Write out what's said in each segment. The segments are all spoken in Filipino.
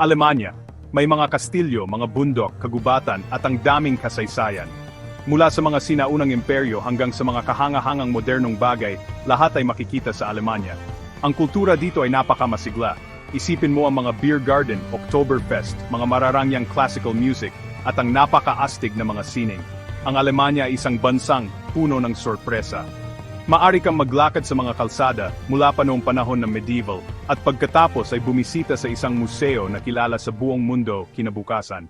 Alemanya, may mga kastilyo, mga bundok, kagubatan at ang daming kasaysayan. Mula sa mga sinaunang imperyo hanggang sa mga kahangahangang modernong bagay, lahat ay makikita sa Alemanya. Ang kultura dito ay napakamasigla. Isipin mo ang mga beer garden, Oktoberfest, mga mararangyang classical music, at ang napakaastig na mga sining. Ang Alemanya ay isang bansang puno ng sorpresa. Maari kang maglakad sa mga kalsada mula pa noong panahon ng medieval at pagkatapos ay bumisita sa isang museo na kilala sa buong mundo kinabukasan.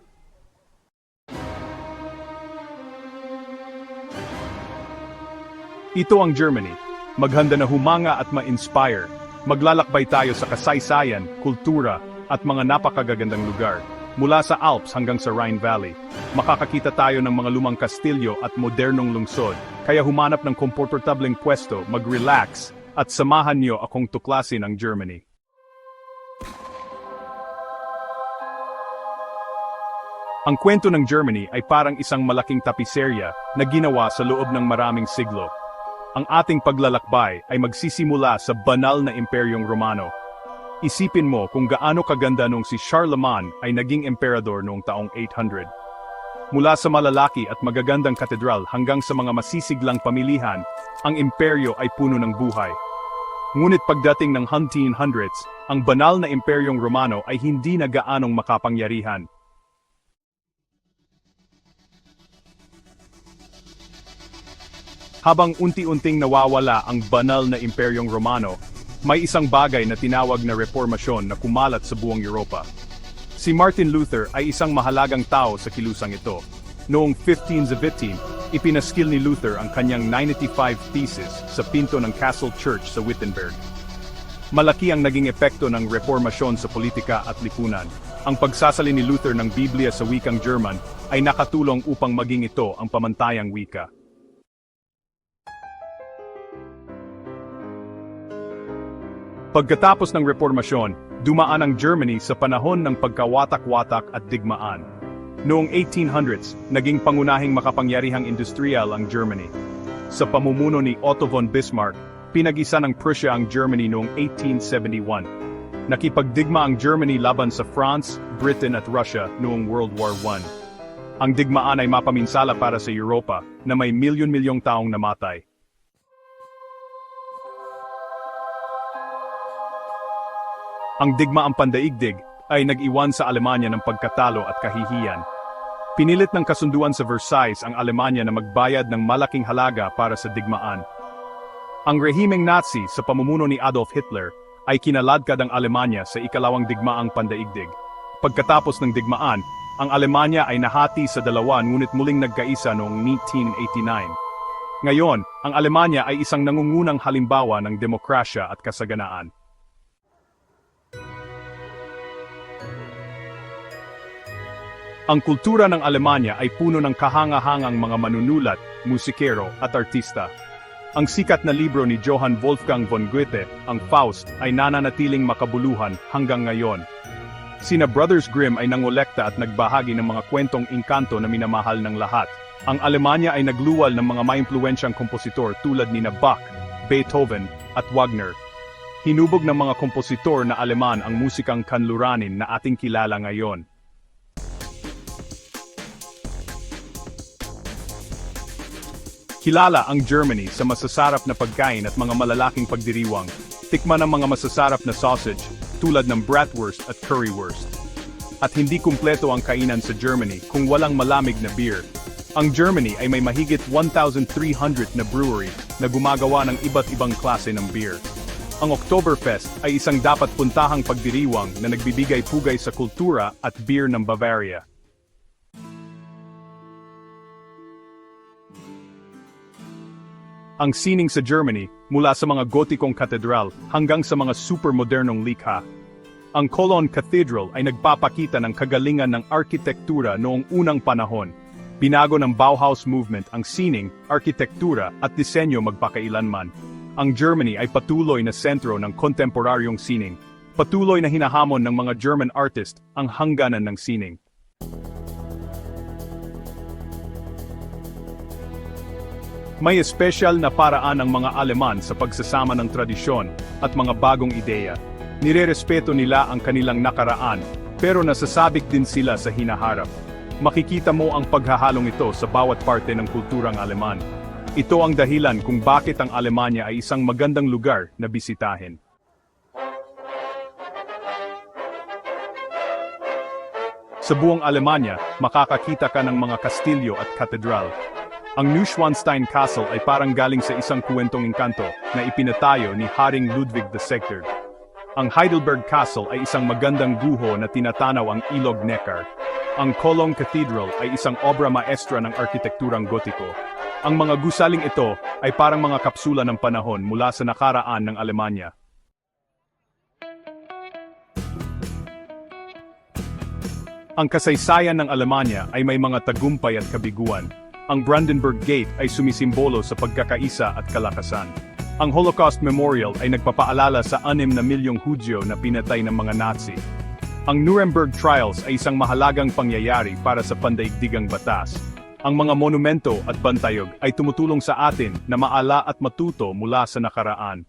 Ito ang Germany. Maghanda na humanga at ma-inspire. Maglalakbay tayo sa kasaysayan, kultura, at mga napakagagandang lugar. Mula sa Alps hanggang sa Rhine Valley. Makakakita tayo ng mga lumang kastilyo at modernong lungsod. Kaya humanap ng komportableng pwesto, mag-relax, at samahan niyo akong tuklasin ang Germany. Ang kwento ng Germany ay parang isang malaking tapiserya na ginawa sa loob ng maraming siglo. Ang ating paglalakbay ay magsisimula sa banal na Imperyong Romano. Isipin mo kung gaano kaganda nung si Charlemagne ay naging emperador noong taong 800. Mula sa malalaki at magagandang katedral hanggang sa mga masisiglang pamilihan, ang imperyo ay puno ng buhay. Ngunit pagdating ng 1800s, ang banal na Imperyong Romano ay hindi na gaanong makapangyarihan. Habang unti-unting nawawala ang banal na Imperyong Romano, may isang bagay na tinawag na reformasyon na kumalat sa buong Europa. Si Martin Luther ay isang mahalagang tao sa kilusang ito. Noong 1517, ipinaskil ni Luther ang kanyang 95 thesis sa pinto ng Castle Church sa Wittenberg. Malaki ang naging epekto ng reformasyon sa politika at lipunan. Ang pagsasali ni Luther ng Biblia sa wikang German ay nakatulong upang maging ito ang pamantayang wika. Pagkatapos ng reformasyon, dumaan ang Germany sa panahon ng pagkawatak-watak at digmaan. Noong 1800s, naging pangunahing makapangyarihang industrial ang Germany. Sa pamumuno ni Otto von Bismarck, pinag-isa ng Prussia ang Germany noong 1871. Nakipagdigma ang Germany laban sa France, Britain at Russia noong World War I. Ang digmaan ay mapaminsala para sa Europa na may milyon-milyong taong namatay. Ang digmaang pandaigdig ay nag-iwan sa Alemanya ng pagkatalo at kahihiyan. Pinilit ng kasunduan sa Versailles ang Alemanya na magbayad ng malaking halaga para sa digmaan. Ang rehimeng Nazi sa pamumuno ni Adolf Hitler ay kinaladkad ang Alemanya sa ikalawang digmaang pandaigdig. Pagkatapos ng digmaan, ang Alemanya ay nahati sa dalawa ngunit muling nagkaisa noong 1989. Ngayon, ang Alemanya ay isang nangungunang halimbawa ng demokrasya at kasaganaan. Ang kultura ng Alemanya ay puno ng kahangahangang mga manunulat, musikero at artista. Ang sikat na libro ni Johann Wolfgang von Goethe, ang Faust, ay nananatiling makabuluhan hanggang ngayon. Sina Brothers Grimm ay nangolekta at nagbahagi ng mga kwentong inkanto na minamahal ng lahat. Ang Alemanya ay nagluwal ng mga maimpluwensyang kompositor tulad ni Bach, Beethoven, at Wagner. Hinubog ng mga kompositor na Aleman ang musikang kanluranin na ating kilala ngayon. Kilala ang Germany sa masasarap na pagkain at mga malalaking pagdiriwang. Tikman ang mga masasarap na sausage, tulad ng bratwurst at currywurst. At hindi kumpleto ang kainan sa Germany kung walang malamig na beer. Ang Germany ay may mahigit 1,300 na brewery na gumagawa ng iba't ibang klase ng beer. Ang Oktoberfest ay isang dapat puntahang pagdiriwang na nagbibigay pugay sa kultura at beer ng Bavaria. Ang sining sa Germany mula sa mga gotikong katedral hanggang sa mga supermodernong likha. Ang Cologne Cathedral ay nagpapakita ng kagalingan ng arkitektura noong unang panahon. Binago ng Bauhaus movement ang sining, arkitektura at disenyo magpakailanman. Ang Germany ay patuloy na sentro ng kontemporaryong sining. Patuloy na hinahamon ng mga German artist ang hangganan ng sining. May espesyal na paraan ang mga Aleman sa pagsasama ng tradisyon at mga bagong ideya. Nirerespeto nila ang kanilang nakaraan pero nasasabik din sila sa hinaharap. Makikita mo ang paghahalong ito sa bawat parte ng kulturang Aleman. Ito ang dahilan kung bakit ang Alemanya ay isang magandang lugar na bisitahin. Sa buong Alemanya, makakakita ka ng mga kastilyo at katedral. Ang Neuschwanstein Castle ay parang galing sa isang kwentong engkanto na ipinatayo ni Haring Ludwig II. Ang Heidelberg Castle ay isang magandang guho na tinatanaw ang Ilog Neckar. Ang Cologne Cathedral ay isang obra maestra ng arkitekturang gotiko. Ang mga gusaling ito ay parang mga kapsula ng panahon mula sa nakaraan ng Alemanya. Ang kasaysayan ng Alemanya ay may mga tagumpay at kabiguan. Ang Brandenburg Gate ay sumisimbolo sa pagkakaisa at kalakasan. Ang Holocaust Memorial ay nagpapaalala sa anim na milyong Hudyo na pinatay ng mga Nazi. Ang Nuremberg Trials ay isang mahalagang pangyayari para sa pandaigdigang batas. Ang mga monumento at bantayog ay tumutulong sa atin na maala at matuto mula sa nakaraan.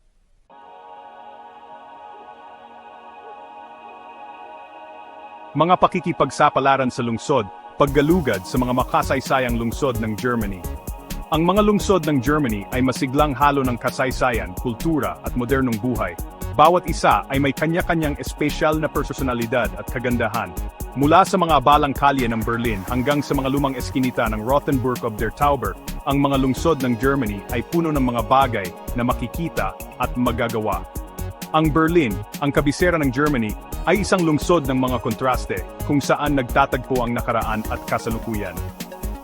Mga pakikipagsapalaran sa lungsod, paggalugad sa mga makasaysayang lungsod ng Germany. Ang mga lungsod ng Germany ay masiglang halo ng kasaysayan, kultura at modernong buhay. Bawat isa ay may kanya-kanyang espesyal na personalidad at kagandahan. Mula sa mga balang kalye ng Berlin hanggang sa mga lumang eskinita ng Rothenburg of der Tauber, ang mga lungsod ng Germany ay puno ng mga bagay na makikita at magagawa. Ang Berlin, ang kabisera ng Germany, ay isang lungsod ng mga kontraste kung saan nagtatagpo ang nakaraan at kasalukuyan.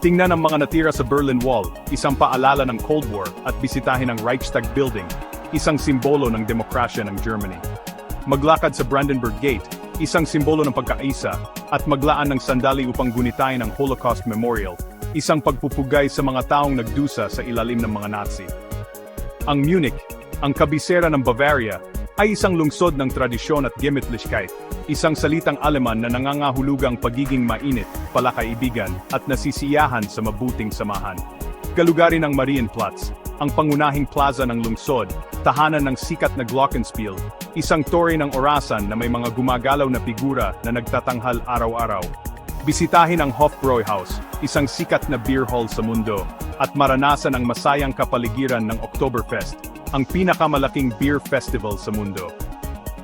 Tingnan ang mga natira sa Berlin Wall, isang paalala ng Cold War at bisitahin ang Reichstag Building, isang simbolo ng demokrasya ng Germany. Maglakad sa Brandenburg Gate, isang simbolo ng pagkaisa, at maglaan ng sandali upang gunitain ang Holocaust Memorial, isang pagpupugay sa mga taong nagdusa sa ilalim ng mga Nazi. Ang Munich, ang kabisera ng Bavaria, ay isang lungsod ng tradisyon at Gemütlichkeit, isang salitang Aleman na nangangahulugang pagiging mainit, palakaibigan, at nasisiyahan sa mabuting samahan. Galugarin ng Marienplatz, ang pangunahing plaza ng lungsod, tahanan ng sikat na Glockenspiel, isang tore ng orasan na may mga gumagalaw na figura na nagtatanghal araw-araw. Bisitahin ang Hofbräuhaus, isang sikat na beer hall sa mundo, at maranasan ang masayang kapaligiran ng Oktoberfest, ang pinakamalaking beer festival sa mundo.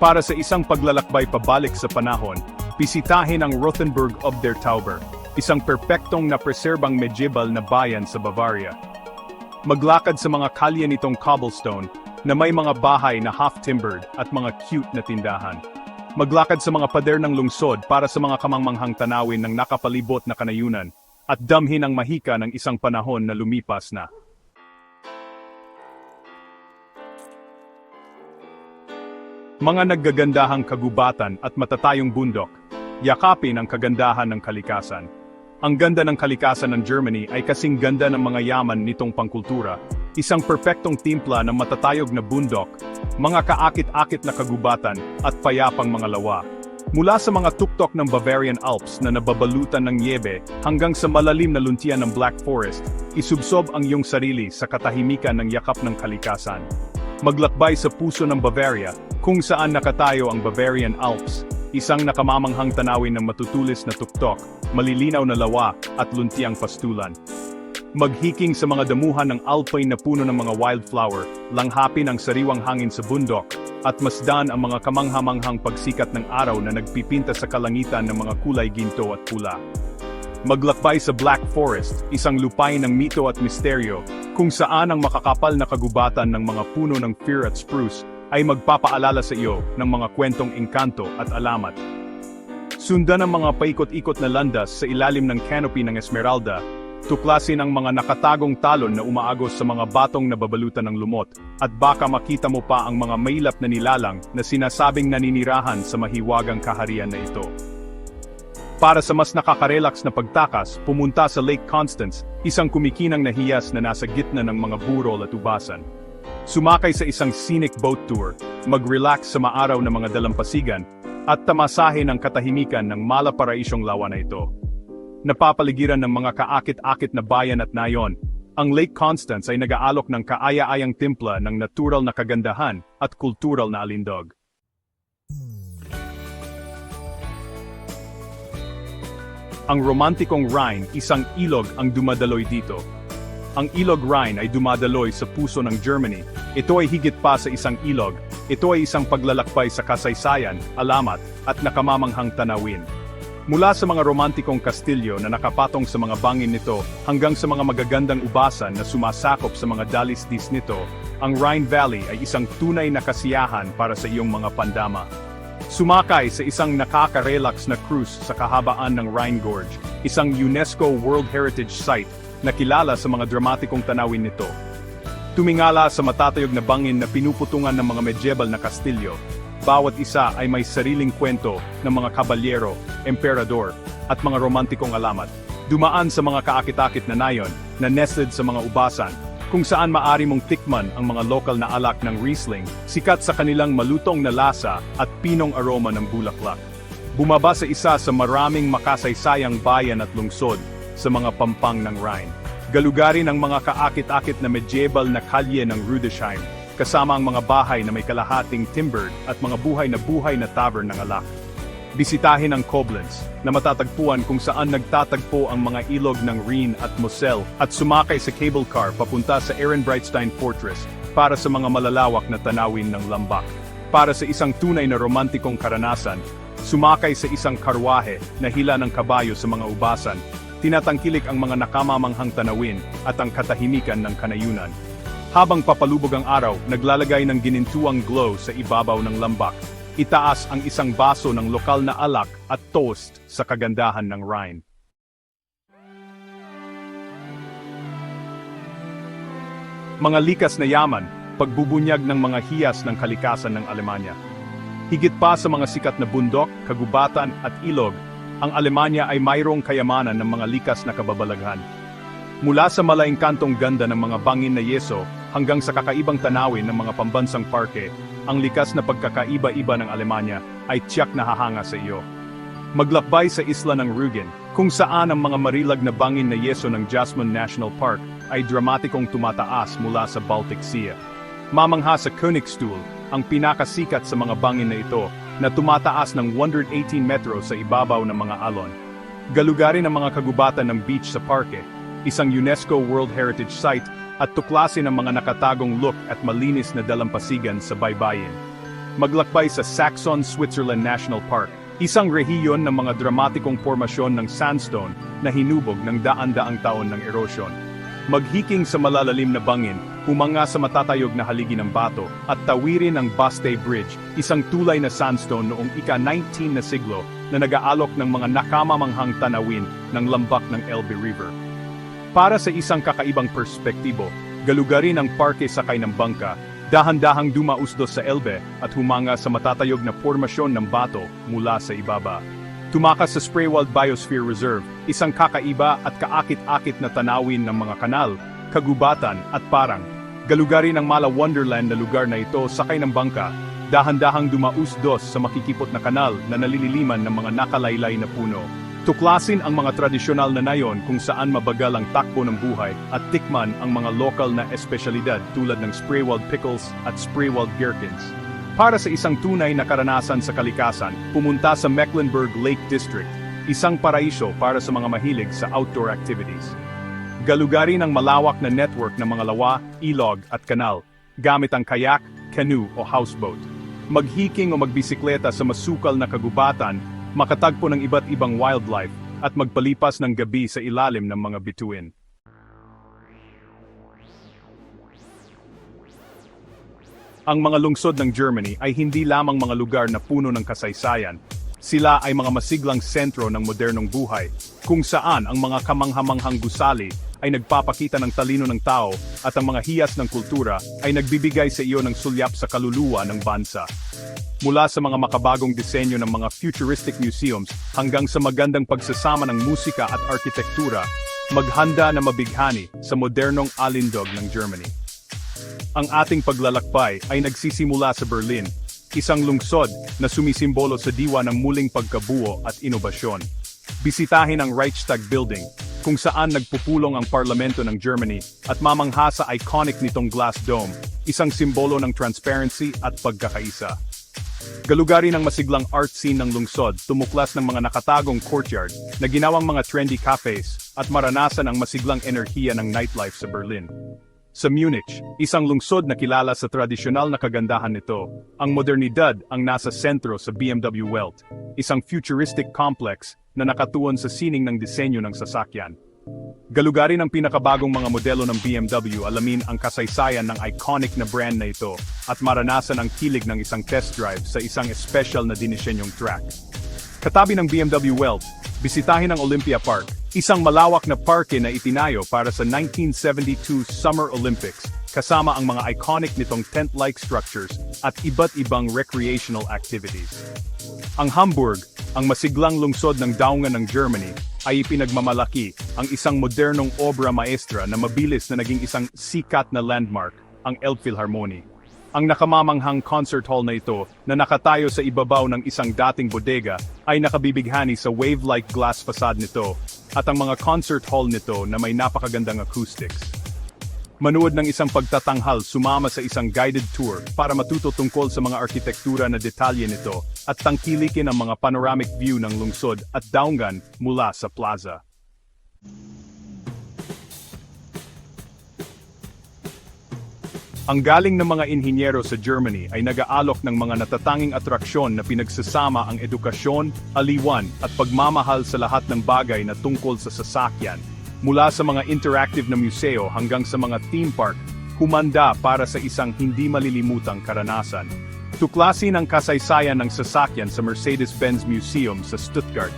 Para sa isang paglalakbay pabalik sa panahon, bisitahin ang Rothenburg of der Tauber, isang perpektong na preserbang medieval na bayan sa Bavaria. Maglakad sa mga kalye nitong cobblestone na may mga bahay na half-timbered at mga cute na tindahan. Maglakad sa mga pader ng lungsod para sa mga kamangmanghang tanawin ng nakapalibot na kanayunan at damhin ang mahika ng isang panahon na lumipas na. Mga naggagandahang kagubatan at matatayong bundok, yakapin ang kagandahan ng kalikasan. Ang ganda ng kalikasan ng Germany ay kasing ganda ng mga yaman nitong pangkultura, isang perpektong timpla ng matatayog na bundok, mga kaakit-akit na kagubatan, at payapang mga lawa. Mula sa mga tuktok ng Bavarian Alps na nababalutan ng niebe hanggang sa malalim na luntian ng Black Forest, isubsob ang iyong sarili sa katahimikan ng yakap ng kalikasan. Maglakbay sa puso ng Bavaria, kung saan nakatayo ang Bavarian Alps, isang nakamamanghang tanawin ng matutulis na tuktok, malilinaw na lawa at luntiang pastulan. Maghiking sa mga damuhan ng alpine na puno ng mga wildflower, langhapin ang sariwang hangin sa bundok, at masdan ang mga kamanghamanghang pagsikat ng araw na nagpipinta sa kalangitan ng mga kulay ginto at pula. Maglakbay sa Black Forest, isang lupain ng mito at misteryo, kung saan ang makakapal na kagubatan ng mga puno ng fir at spruce ay magpapaalala sa iyo ng mga kwentong engkanto at alamat. Sundan ang mga paikot-ikot na landas sa ilalim ng canopy ng Esmeralda, tuklasin ang mga nakatagong talon na umaagos sa mga batong na babalutan ng lumot, at baka makita mo pa ang mga mailap na nilalang na sinasabing naninirahan sa mahiwagang kaharian na ito. Para sa mas nakaka-relax na pagtakas, pumunta sa Lake Constance, isang kumikinang na hiyas na nasa gitna ng mga burol at ubasan. Sumakay sa isang scenic boat tour, mag-relax sa maaraw na mga dalampasigan, at tamasahin ang katahimikan ng malaparaisyong lawa na ito. Napapaligiran ng mga kaakit-akit na bayan at nayon, ang Lake Constance ay nag-aalok ng kaaya-ayang timpla ng natural na kagandahan at kultural na alindog. Ang romantikong Rhine, isang ilog ang dumadaloy dito. Ang ilog Rhine ay dumadaloy sa puso ng Germany. Ito ay higit pa sa isang ilog. Ito ay isang paglalakbay sa kasaysayan, alamat, at nakamamanghang tanawin. Mula sa mga romantikong kastilyo na nakapatong sa mga bangin nito hanggang sa mga magagandang ubasan na sumasakop sa mga dalisdis nito, ang Rhine Valley ay isang tunay na kasiyahan para sa iyong mga pandama. Sumakay sa isang nakaka-relax na cruise sa kahabaan ng Rhine Gorge, isang UNESCO World Heritage Site na kilala sa mga dramatikong tanawin nito. Tumingala sa matatayog na bangin na pinuputungan ng mga medieval na kastilyo, bawat isa ay may sariling kwento ng mga kabalyero, emperador, at mga romantikong alamat. Dumaan sa mga kaakit-akit na nayon na nested sa mga ubasan, kung saan maari mong tikman ang mga lokal na alak ng Riesling, sikat sa kanilang malutong na lasa at pinong aroma ng bulaklak. Bumaba sa isa sa maraming makasaysayang bayan at lungsod sa mga pampang ng Rhine. Galugarin ang mga kaakit-akit na medieval na kalye ng Rudesheim, kasama ang mga bahay na may kalahating timbered at mga buhay na buhay na tavern ng alak. Bisitahin ang Koblenz, na matatagpuan kung saan nagtatagpo ang mga ilog ng Rhine at Moselle at sumakay sa cable car papunta sa Ehrenbreitstein Fortress para sa mga malalawak na tanawin ng lambak. Para sa isang tunay na romantikong karanasan, sumakay sa isang karwahe na hila ng kabayo sa mga ubasan, tinatangkilik ang mga nakamamanghang tanawin at ang katahimikan ng kanayunan. Habang papalubog ang araw, naglalagay ng ginintuang glow sa ibabaw ng lambak. Itaas ang isang baso ng lokal na alak at toast sa kagandahan ng Rhine. Mga likas na yaman, pagbubunyag ng mga hiyas ng kalikasan ng Alemanya. Higit pa sa mga sikat na bundok, kagubatan at ilog, ang Alemanya ay mayroong kayamanan ng mga likas na kababalaghan. Mula sa malaingkantong ganda ng mga bangin na yeso hanggang sa kakaibang tanawin ng mga pambansang parke, ang likas na pagkakaiba-iba ng Alemanya ay tiyak na hahanga sa iyo. Maglakbay sa isla ng Rügen, kung saan ang mga marilag na bangin na yeso ng Jasmine National Park ay dramatikong tumataas mula sa Baltic Sea. Mamangha sa Königstuhl, ang pinakasikat sa mga bangin na ito, na tumataas ng 118 metro sa ibabaw ng mga alon. Galugarin ang mga kagubatan ng beach sa parke, isang UNESCO World Heritage Site, at tuklasin ang mga nakatagong look at malinis na dalampasigan sa baybayin. Maglakbay sa Saxon Switzerland National Park, isang rehiyon ng mga dramatikong formasyon ng sandstone na hinubog ng daan-daang taon ng erosyon. Maghiking sa malalalim na bangin, humanga sa matatayog na haligi ng bato, at tawirin ang Baste Bridge, isang tulay na sandstone noong ika-19 na siglo na nag-aalok ng mga nakamamanghang tanawin ng lambak ng Elbe River. Para sa isang kakaibang perspektibo, galugarin ang parke sakay ng bangka, dahan-dahang dumausdos sa Elbe at humanga sa matatayog na formasyon ng bato mula sa ibaba. Tumakas sa Spraywald Biosphere Reserve, isang kakaiba at kaakit-akit na tanawin ng mga kanal, kagubatan at parang. Galugarin ang Mala Wonderland na lugar na ito sakay ng bangka, dahan-dahang dumausdos sa makikipot na kanal na nalililiman ng mga nakalaylay na puno. Tuklasin ang mga tradisyonal na nayon kung saan mabagal ang takbo ng buhay at tikman ang mga lokal na espesyalidad tulad ng Spraywald Pickles at Spraywald Gherkins. Para sa isang tunay na karanasan sa kalikasan, pumunta sa Mecklenburg Lake District, isang paraiso para sa mga mahilig sa outdoor activities. Galugarin ang malawak na network ng mga lawa, ilog at kanal, gamit ang kayak, canoe o houseboat. Maghiking o magbisikleta sa masukal na kagubatan, makatagpo ng iba't ibang wildlife, at magpalipas ng gabi sa ilalim ng mga bituin. Ang mga lungsod ng Germany ay hindi lamang mga lugar na puno ng kasaysayan. Sila ay mga masiglang sentro ng modernong buhay, kung saan ang mga kamanghamanghang gusali ay nagpapakita ng talino ng tao at ang mga hiyas ng kultura ay nagbibigay sa iyo ng sulyap sa kaluluwa ng bansa. Mula sa mga makabagong disenyo ng mga futuristic museums hanggang sa magandang pagsasama ng musika at arkitektura, maghanda na mabighani sa modernong alindog ng Germany. Ang ating paglalakbay ay nagsisimula sa Berlin, isang lungsod na sumisimbolo sa diwa ng muling pagkabuo at inobasyon. Bisitahin ang Reichstag Building, kung saan nagpupulong ang parlamento ng Germany at mamangha sa iconic nitong glass dome, isang simbolo ng transparency at pagkakaisa. Galugari ng masiglang art scene ng lungsod, tumuklas ng mga nakatagong courtyard na ginawang mga trendy cafes at maranasan ang masiglang enerhiya ng nightlife sa Berlin. Sa Munich, isang lungsod na kilala sa tradisyonal na kagandahan nito, ang modernidad ang nasa sentro sa BMW Welt, isang futuristic complex na nakatuon sa sining ng disenyo ng sasakyan. Galugari ng pinakabagong mga modelo ng BMW alamin ang kasaysayan ng iconic na brand na ito at maranasan ang kilig ng isang test drive sa isang special na dinisenyong track. Katabi ng BMW Welt, bisitahin ang Olympia Park, isang malawak na parke na itinayo para sa 1972 Summer Olympics, kasama ang mga iconic nitong tent-like structures at iba't ibang recreational activities. Ang Hamburg, ang masiglang lungsod ng daungan ng Germany, ay ipinagmamalaki ang isang modernong obra maestra na mabilis na naging isang sikat na landmark, ang Elbphilharmonie. Ang nakamamanghang concert hall na ito na nakatayo sa ibabaw ng isang dating bodega ay nakabibighani sa wave-like glass facade nito at ang mga concert hall nito na may napakagandang acoustics. Manood ng isang pagtatanghal sumama sa isang guided tour para matuto tungkol sa mga arkitektura na detalye nito at tangkilikin ang mga panoramic view ng lungsod at daungan mula sa plaza. Ang galing ng mga inhinyero sa Germany ay nag-aalok ng mga natatanging atraksyon na pinagsasama ang edukasyon, aliwan at pagmamahal sa lahat ng bagay na tungkol sa sasakyan. Mula sa mga interactive na museo hanggang sa mga theme park, humanda para sa isang hindi malilimutang karanasan. Tuklasin ang kasaysayan ng sasakyan sa Mercedes-Benz Museum sa Stuttgart.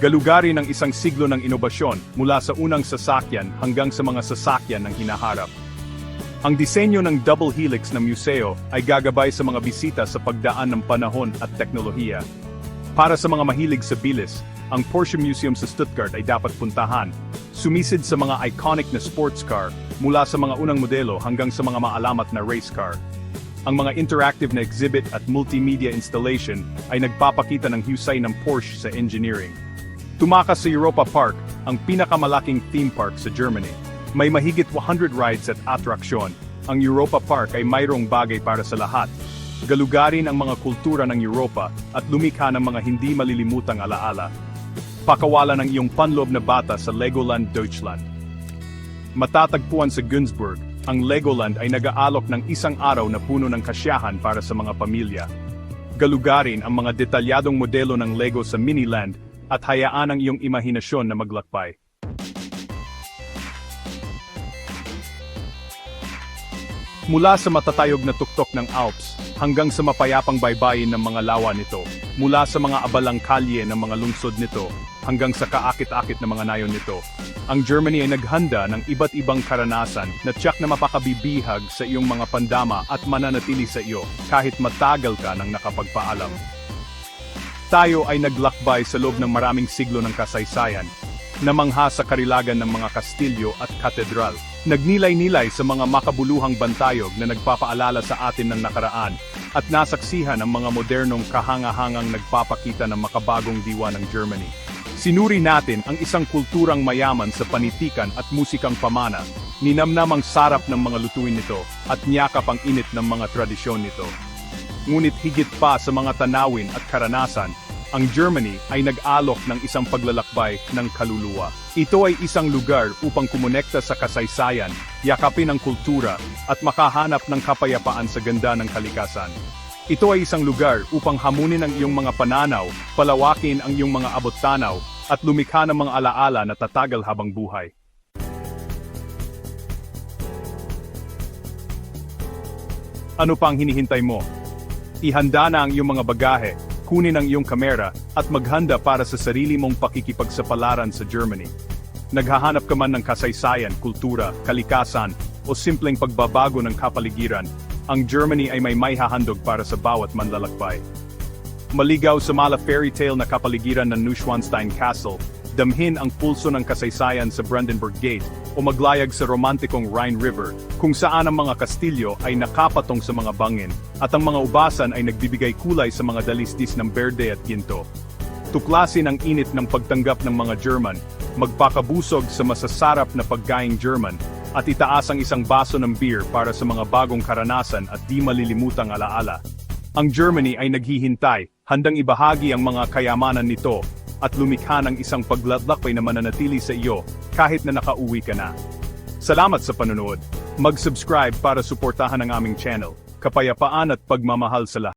Galugari ng isang siglo ng inobasyon mula sa unang sasakyan hanggang sa mga sasakyan ng hinaharap. Ang disenyo ng double helix ng museo ay gagabay sa mga bisita sa pagdaan ng panahon at teknolohiya. Para sa mga mahilig sa bilis, ang Porsche Museum sa Stuttgart ay dapat puntahan. Sumisid sa mga iconic na sports car, mula sa mga unang modelo hanggang sa mga maalamat na race car. Ang mga interactive na exhibit at multimedia installation ay nagpapakita ng husay ng Porsche sa engineering. Tumakas sa Europa Park, ang pinakamalaking theme park sa Germany. May mahigit 100 rides at atraksyon. Ang Europa Park ay mayroong bagay para sa lahat. Galugarin ang mga kultura ng Europa at lumikha ng mga hindi malilimutang alaala. Pakawalan ang iyong panloob na bata sa Legoland Deutschland. Matatagpuan sa Günzburg, ang Legoland ay nag-aalok ng isang araw na puno ng kasyahan para sa mga pamilya. Galugarin ang mga detalyadong modelo ng Lego sa Miniland at hayaan ang iyong imahinasyon na maglakbay. Mula sa matatayog na tuktok ng Alps, hanggang sa mapayapang baybayin ng mga lawa nito, mula sa mga abalang kalye ng mga lungsod nito, hanggang sa kaakit-akit na mga nayon nito, ang Germany ay naghanda ng iba't ibang karanasan na tiyak na mapakabibihag sa iyong mga pandama at mananatili sa iyo kahit matagal ka nang nakapagpaalam. Tayo ay naglakbay sa loob ng maraming siglo ng kasaysayan, namangha sa karilagan ng mga kastilyo at katedral, nagnilay-nilay sa mga makabuluhang bantayog na nagpapaalala sa atin ng nakaraan, at nasaksihan ang mga modernong kahangahangang nagpapakita ng makabagong diwa ng Germany. Sinuri natin ang isang kulturang mayaman sa panitikan at musikang pamana, ninamnam ang sarap ng mga lutuin nito, at niyakap ang init ng mga tradisyon nito. Ngunit higit pa sa mga tanawin at karanasan, ang Germany ay nag-alok ng isang paglalakbay ng kaluluwa. Ito ay isang lugar upang kumonekta sa kasaysayan, yakapin ang kultura, at makahanap ng kapayapaan sa ganda ng kalikasan. Ito ay isang lugar upang hamunin ang iyong mga pananaw, palawakin ang iyong mga abot-tanaw, at lumikha ng mga alaala na tatagal habang buhay. Ano pang hinihintay mo? Ihanda na ang iyong mga bagahe, kunin ang iyong kamera, at maghanda para sa sarili mong pakikipagsapalaran sa Germany. Naghahanap ka man ng kasaysayan, kultura, kalikasan, o simpleng pagbabago ng kapaligiran, ang Germany ay may maihahandog para sa bawat manlalakbay. Maligaw sa mala fairy tale na kapaligiran ng Neuschwanstein Castle, damhin ang pulso ng kasaysayan sa Brandenburg Gate, o maglayag sa romantikong Rhine River, kung saan ang mga kastilyo ay nakapatong sa mga bangin, at ang mga ubasan ay nagbibigay kulay sa mga dalisdis ng berde at ginto. Tuklasin ang init ng pagtanggap ng mga German, magpakabusog sa masasarap na pagkaing German, at itaas ang isang baso ng beer para sa mga bagong karanasan at di malilimutang alaala. Ang Germany ay naghihintay, handang ibahagi ang mga kayamanan nito, at lumikha ng isang paglatlakbay na mananatili sa iyo kahit na nakauwi ka na. Salamat sa panonood. Mag-subscribe para suportahan ang aming channel. Kapayapaan at pagmamahal sa lahat.